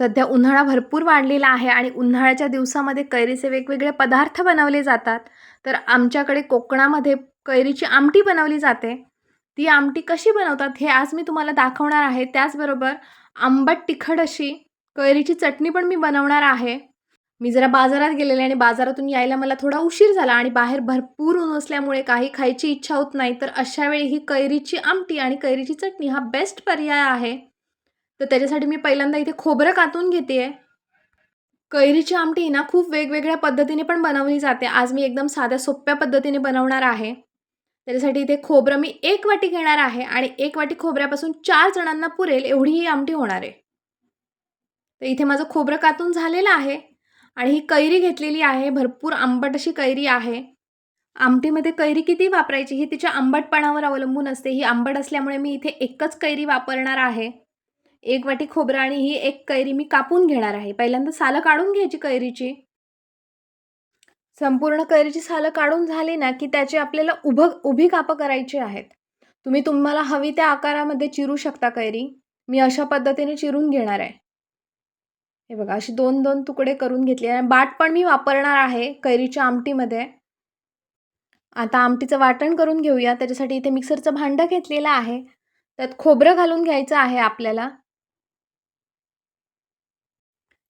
सध्या उन्हाळा भरपूर वाढलेला आहे आणि उन्हाळ्याच्या दिवसामध्ये कैरीचे वेगवेगळे पदार्थ बनवले जातात. तर आमच्याकडे कोकणामध्ये कैरीची आमटी बनवली जाते. ती आमटी कशी बनवतात हे आज मी तुम्हाला दाखवणार आहे. त्याचबरोबर आंबट तिखट अशी कैरीची चटणी पण मी बनवणार आहे. मी जरा बाजारात गेलेले आणि बाजारातून यायला मला थोडा उशीर झाला आणि बाहेर भरपूर ऊन असल्यामुळे काही खायची इच्छा होत नाही. तर अशा वेळी ही कैरीची आमटी आणि कैरीची चटणी हा बेस्ट पर्याय आहे. तर त्याच्यासाठी मी पहिल्यांदा इथे खोबरं कातून घेते. आहे कैरीची आमटी ना खूप वेगवेगळ्या पद्धतीने पण बनवली जाते. आज मी एकदम साध्या सोप्या पद्धतीने बनवणार आहे. त्याच्यासाठी इथे खोबरं मी एक वाटी घेणार आहे आणि एक वाटी खोबऱ्यापासून चार जणांना पुरेल एवढी ही आमटी होणार आहे. तर इथे माझं खोबरं कातून झालेलं आहे आणि ही कैरी घेतलेली आहे. भरपूर आंबट अशी कैरी आहे. आमटीमध्ये कैरी किती वापरायची ही तिच्या आंबटपणावर अवलंबून असते. ही आंबट असल्यामुळे मी इथे एकच कैरी वापरणार आहे. एक वाटी खोबरं आणि ही एक कैरी मी कापून घेणार आहे. पहिल्यांदा सालं काढून घ्यायची कैरीची. संपूर्ण कैरीची सालं काढून झाली ना की त्याची आपल्याला उभं उभी कापं करायची आहेत. तुम्ही तुम्हाला हवी त्या आकारामध्ये चिरू शकता कैरी. मी अशा पद्धतीने चिरून घेणार आहे. हे बघा अशी दोन दोन तुकडे करून घेतले आणि बाट पण मी वापरणार आहे कैरीच्या आमटीमध्ये. आता आमटीचं वाटण करून घेऊया. त्याच्यासाठी इथे मिक्सरचं भांडं घेतलेलं आहे. त्यात खोबरं घालून घ्यायचं आहे आपल्याला.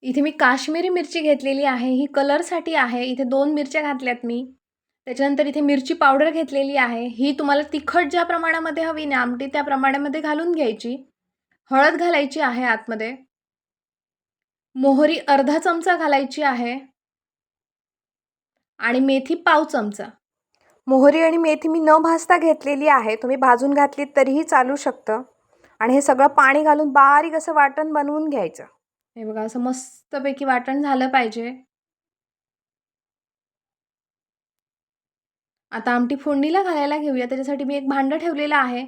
इथे मी काश्मीरी मिरची घेतलेली आहे. ही कलरसाठी आहे. इथे दोन मिरच्या घातल्यात मी. त्याच्यानंतर इथे मिरची पावडर घेतलेली आहे. ही तुम्हाला तिखट ज्या प्रमाणामध्ये हवी ना आमटी त्या प्रमाणामध्ये घालून घ्यायची. हळद घालायची आहे आतमध्ये. मोहरी अर्धा चमचा घालायची आहे. आणि मेथी पाव चमचा. मोहरी आणि मेथी मी न भाजता घेतलेली आहे. तुम्ही भाजून घातलीत तरीही चालू शकतं. आणि हे सगळं पाणी घालून बारीक असं वाटण बनवून घ्यायचं. हे बघा असं मस्तपैकी वाटण झालं पाहिजे. आता आमटी फोडणीला घालायला घेऊया. त्याच्यासाठी मी एक भांडं ठेवलेलं आहे.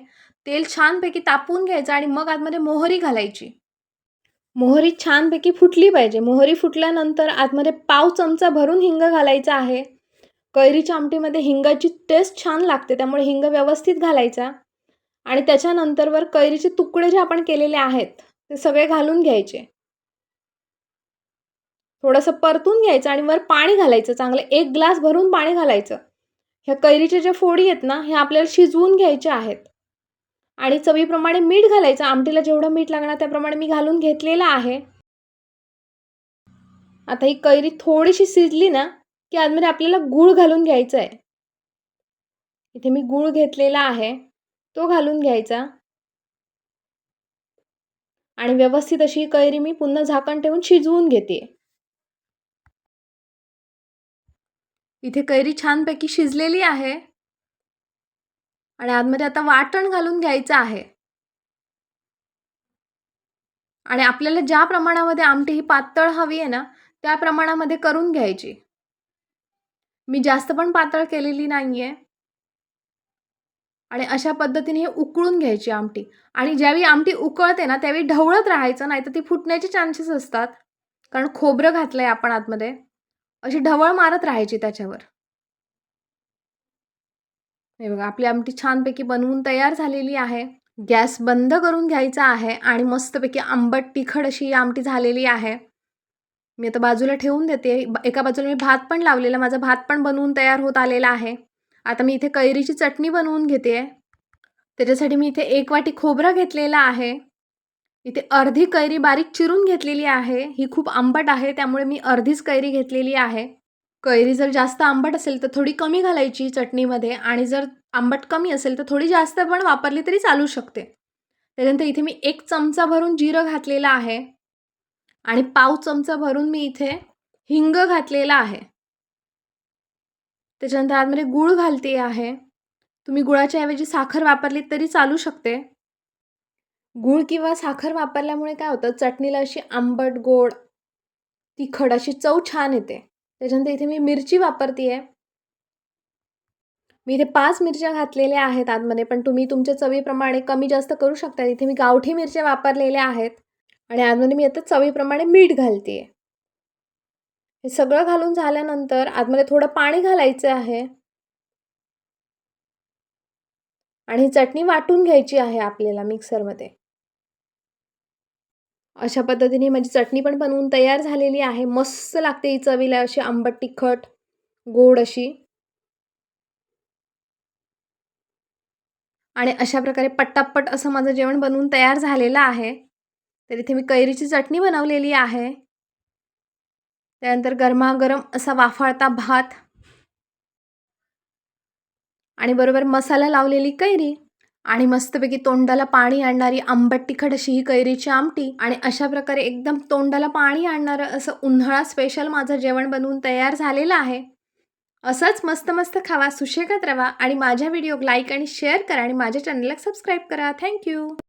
तेल छानपैकी तापवून घ्यायचं आणि मग आतमध्ये मोहरी घालायची. मोहरी छानपैकी फुटली पाहिजे. मोहरी फुटल्यानंतर आतमध्ये पाव चमचा भरून हिंग घालायचा आहे. कैरीच्या आमटीमध्ये हिंगाची टेस्ट छान लागते त्यामुळे हिंग व्यवस्थित घालायचा. आणि त्याच्यानंतरवर कैरीचे तुकडे जे आपण केलेले आहेत ते सगळे घालून घ्यायचे. थोडंसं परतून घ्यायचं आणि वर पाणी घालायचं. चांगलं एक ग्लास भरून पाणी घालायचं. ह्या कैरीच्या ज्या फोडी आहेत ना ह्या आपल्याला शिजवून घ्यायच्या आहेत. आणि चवीप्रमाणे मीठ घालायचं. आमटीला जेवढं मीठ लागणार त्याप्रमाणे मी घालून घेतलेलं आहे. आता ही कैरी थोडीशी शिजली ना की आतमध्ये आपल्याला गूळ घालून घ्यायचं आहे. इथे मी गूळ घेतलेला आहे. तो घालून घ्यायचा. आणि व्यवस्थित अशी कैरी मी पुन्हा झाकण ठेवून शिजवून घेते. इथे कैरी छानपैकी शिजलेली आहे. आणि आतमध्ये आता वाटण घालून घ्यायचं आहे. आणि आपल्याला ज्या प्रमाणामध्ये आमटी ही पातळ हवी आहे ना त्या प्रमाणामध्ये करून घ्यायची. मी जास्त पण पातळ केलेली नाही आहे आणि अशा पद्धतीने हे उकळून घ्यायची आमटी. आणि ज्यावेळी आमटी उकळते ना त्यावेळी ढवळत राहायचं नाही तर ती फुटण्याचे चान्सेस असतात. कारण खोबरं घातलं आहे आपण आतमध्ये. अशी ढवळ मारत राहायची त्याच्यावर. हे बघा आपली आमटी छानपैकी बनवून तयार झालेली आहे. गॅस बंद करून घ्यायचा आहे आणि मस्तपैकी आंबट तिखट अशी ही आमटी झालेली आहे. मी आता बाजूला ठेवून देते. एका बाजूला मी भात पण लावलेला माझा भात पण बनवून तयार होत आलेला आहे. आता मी इथे कैरीची चटणी बनवून घेते. त्याच्यासाठी मी इथे एक वाटी खोबरं घेतलेला आहे. इथे अर्धी कैरी बारीक चिरून घेतलेली आहे. ही खूप आंबट आहे त्यामुळे मी अर्धीच कैरी घेतलेली आहे. कैरी जर जास्त आंबट असेल तर थोडी कमी घालायची चटणीमध्ये आणि जर आंबट कमी असेल तर थोडी जास्त पण वापरली तरी चालू शकते. त्याच्यानंतर इथे मी एक चमचा भरून जिरं घातलेलं आहे. आणि पाव चमचा भरून मी इथे हिंग घातलेला आहे. त्याच्यानंतर आतमध्ये गूळ घालते आहे. तुम्ही गुळाच्या ऐवजी साखर वापरली तरी चालू शकते. गूळ किंवा साखर वापरल्यामुळे काय होतं? चटणीला अशी आंबट गोड तिखट अशी चव छान येते. त्याच्यानंतर इथे मी मिरची वापरते आहे मी इथे पाच मिरच्या घातलेल्या आहेत आतमध्ये पण तुम्ही तुमच्या चवीप्रमाणे कमी जास्त करू शकता. इथे मी गावठी मिरच्या वापरलेल्या आहेत आणि आतमध्ये मी आता चवीप्रमाणे मीठ घालते हे सगळं घालून झाल्यानंतर आतमध्ये थोडं पाणी घालायचं आहे. आणि ही चटणी वाटून घ्यायची आहे आपल्याला मिक्सरमध्ये. अशा पद्धतीने माझी चटणी पण बनवून तयार झालेली आहे. मस्त लागते ही चवीला अशी आंबट तिखट गोड अशी. आणि अशा प्रकारे पट्टापट असं माझं जेवण बनवून तयार झालेलं आहे. तर इथे मी कैरीची चटणी बनवलेली आहे. त्यानंतर गरमागरम असा वाफाळता भात. आणि बरोबर मसाला लावलेली कैरी. आणि मस्तपैकी तोंडाला पाणी आणणारी आंबट तिखट अशी ही कैरीची आमटी आणि अशा प्रकारे एकदम तोंडाला पाणी आणणारं असं उन्हाळा स्पेशल माझं जेवण बनवून तयार झालेलं आहे. असंच मस्त मस्त खावा सुशेगात रवा आणि माझ्या व्हिडिओ लाईक आणि शेअर करा आणि माझ्या चॅनलला सबस्क्राईब करा. थँक्यू